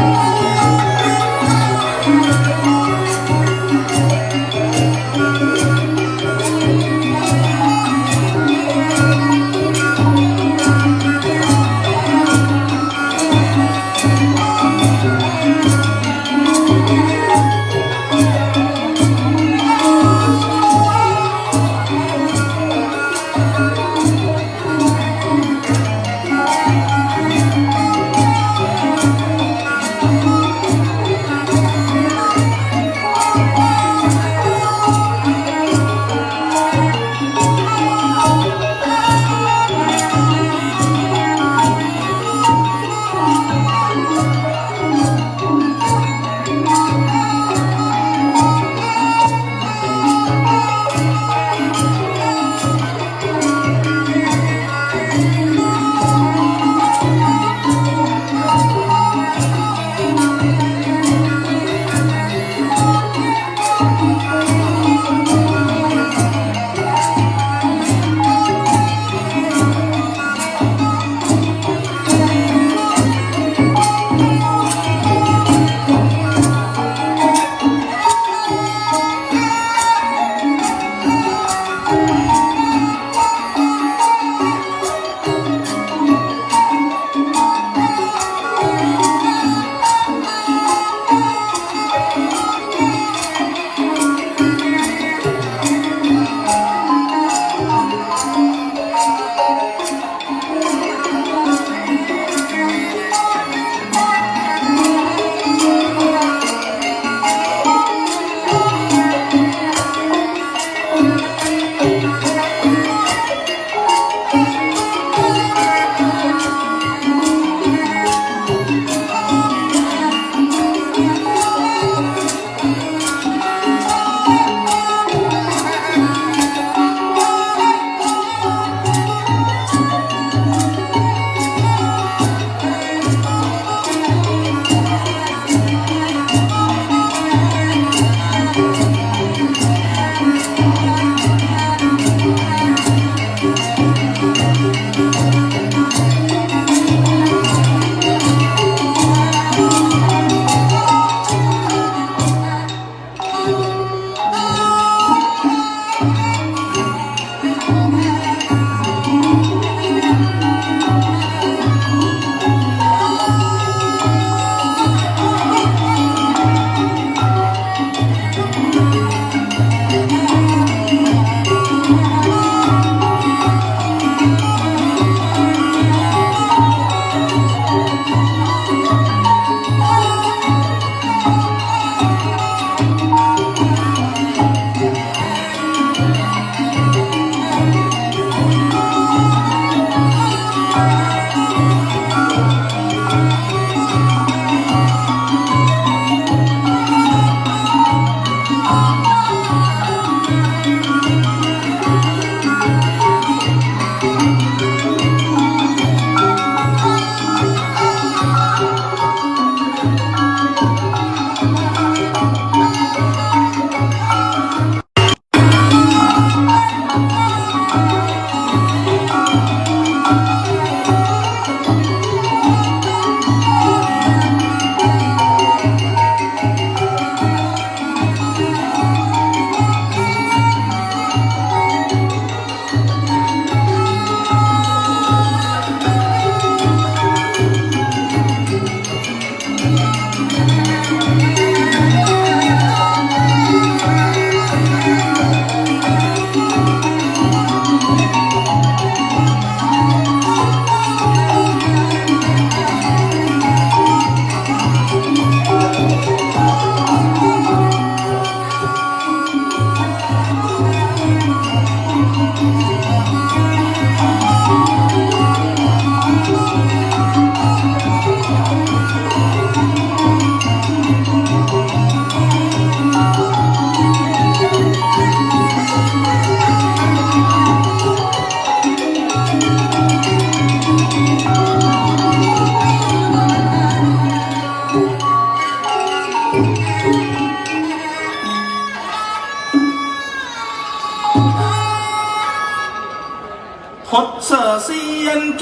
ท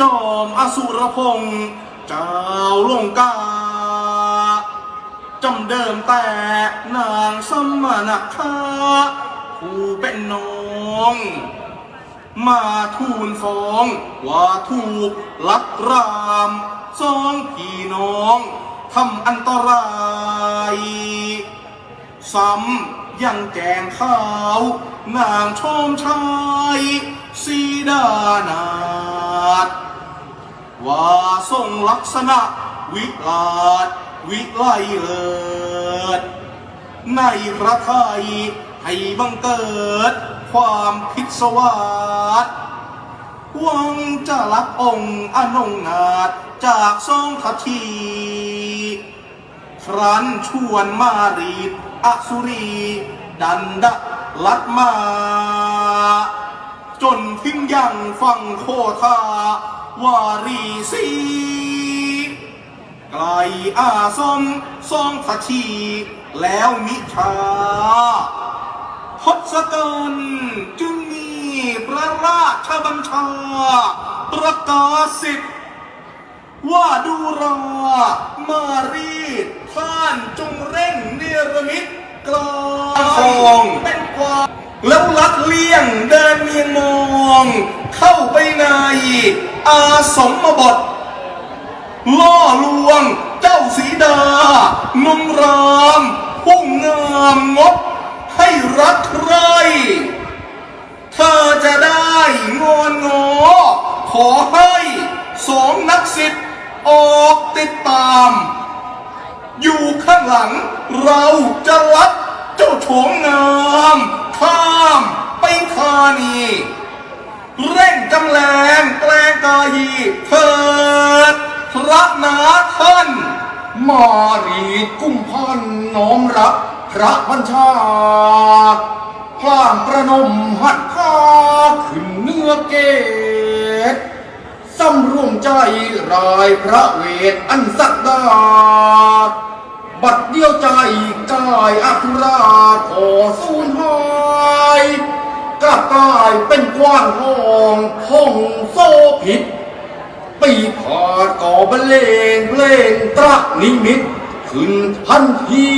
จอมอสุรพงษ์เจ้าลงกาจำเดิมแต่นางสมณะคาผู้เป็นน้อง มาทูลฟ้อง ว่าถูกลักรามสองพี่น้องทำอันตราย ซ้ำยังแจงข้าว นางชมชายสีดานาด ว่าทรงลักษณะวิลาศวิไลเลิศในพระไทยให้บังเกิด ความพิศวาสวังจะลักองค์อนงนาถจากทรงทัทีครั้นชวนมารีดอสุรี ดันดะลัดมา จนทิ้งยังฟังโคทา วารีสีไกลอาสมทรงทัชีแล้วมิชาทศกัณจึงมีพระราชบัญชา ประกาศสิทธิ์ว่าดูรามารีท่านจงเร่งเนรมิตกลางคองเป็นความแล้วลัดเลี่ยงเดินเมียงมอง เข้าไปใน อาสมบท ล่อลวง เจ้าสีดา นุ่มรามพุ่งงามงดให้รักใครเธอจะได้งอนงอ ขอให้สองนักสิทธิ์ออกติดตาม อยู่ข้างหลังเราจะลัดเจ้าโฉมงาม ข้ามไปคานี เร่งจำแรงแปลงกายีเถิดพระนาท่าน มารีกุ้มพันน้อมรับ พระบัญชาพลางประนมหัดข้าขึ้นเนื้อเกตสำรวมใจรายพระเวทอันสักดาบัดเดียวใจกายอัคราขอสูญหาย กลับกลายเป็นกว้างทองห้องโซผิด ปีพาดก่อบรรเลงเพลงตรักนิมิต ขึ้นทันที